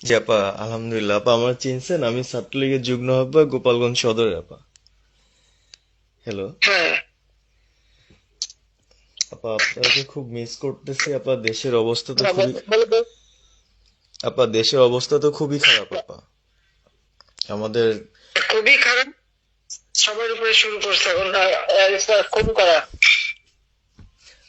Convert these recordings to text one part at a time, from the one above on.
জি আপা আলহামদুলিল্লাহ। আপা আমার চিনছেন আমি ছাত্রলীগের যুগ্ম আহ্বায়ক গোপালগঞ্জ সদরের আপা। হ্যালো হ্যাঁ। আপা আপনাকে খুব মিস করতেছি আপা দেশের অবস্থা তো হ্যাঁ, খুবই। আপা দেশের অবস্থা তো খুবই খারাপ আপা। আমাদের খুবই খারাপ। সবার উপরে শুরু করছে এখন আর, আহ,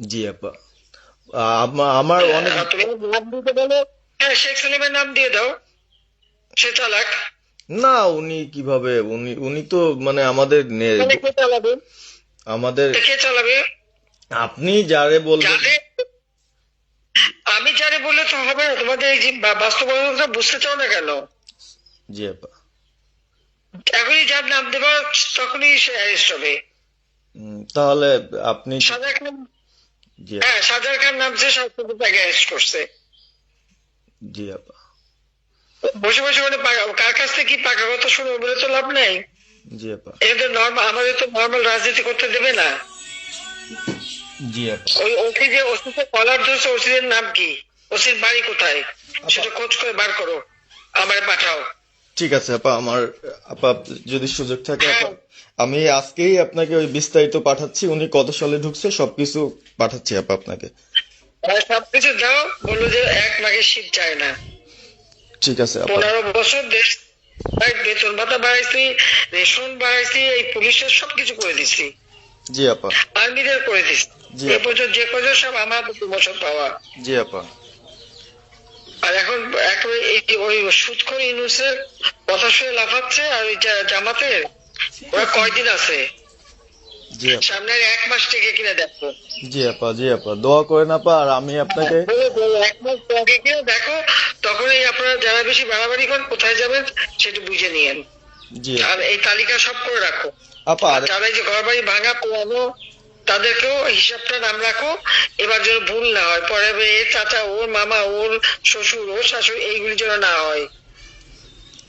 জি আপা। আমার অনেক নাম দিতে বলো। হ্যাঁ শেখ সালিমের নাম দিয়ে দাও। সে চালাক। না উনি কীভাবে? উনি উনি তো মানে আমাদের নে- তাহলে কে চালাবে? আমাদের কে চালাবে? আপনি যারে বলবেন আমি যারে বললে তো হবে না তোমাদের এই বাস্তবতা বুঝতে চাও না কেন? জি আপা। এখনই যার নাম দেবা তখনই সে অ্যারেস্ট হবে। তাহলে আপনি আপা, হ্যাঁ সাজার খান নামছে সরকার তাকে অ্যারেস্ট করছে। জি আপা। বসে বসে মানে কার কাছ থেকে কি পাকা কথা শুনে বলে তো লাভ নেই? জি আপা। এটা নর্মাল আমাদের তো নর্মাল রাজনীতি করতে দেবে না। জি আপা। ওই ওসি যে ওসিতে কলার ধরছে ওসিদের নাম কি? ওসির বাড়ি কোথায়? সেটা খোঁজ করে বার করো। আমার পাঠাও। ঠিক আছে আপা। আমার আপা যদি সুযোগ থাকে আপা আমি আজকেই আপনাকে ওই বিস্তারিত পাঠাচ্ছি উনি কত সালে ঢুকছে সবকিছু পাঠাচ্ছি আপা আপনাকে। আর সবকিছু দাও বলল যে এক মাঘের শীত যায় না। ঠিক আছে পনেরো বছর দেশ বেতন ভাতা বাড়াইছি রেশন বাড়াইছি এই পুলিশের সবকিছু করে দিছি। জি আপা। আর্মিদের করে দিছি। জি। এই পর্যন্ত যে কজন সব আমার প্রমোশন পাওয়া। জি আপা। আর এখন একেবারে ওই সুৎখর ইউনুসের কথা শুনে লাফাচ্ছে আর ওই জামাতের ওরা কয়দিন আছে? জি আপা। সামনে আর এক মাস থেকে কিনে দেখো। জি আপা জি আপা। দোয়া করেন আপা আর আমি আপনাকে বলে বলে এক মাস আগে কিনে দেখো তখনই আপনারা যারা বেশি বাড়াবাড়ি করেন কোথায় যাবেন সেটা বুঝে নিয়েন। জি আর এই তালিকা সব করে রাখো। আপা যারা এই যে ঘর বাড়ি ভাঙা পোড়ানো তাদেরকেও হিসাবটা নাম রাখো। এবার যেন ভুল না হয়। পরে এর চাচা ওর মামা ওর শ্বশুর ওর শাশুড়ি এইগুলি যেন না হয়।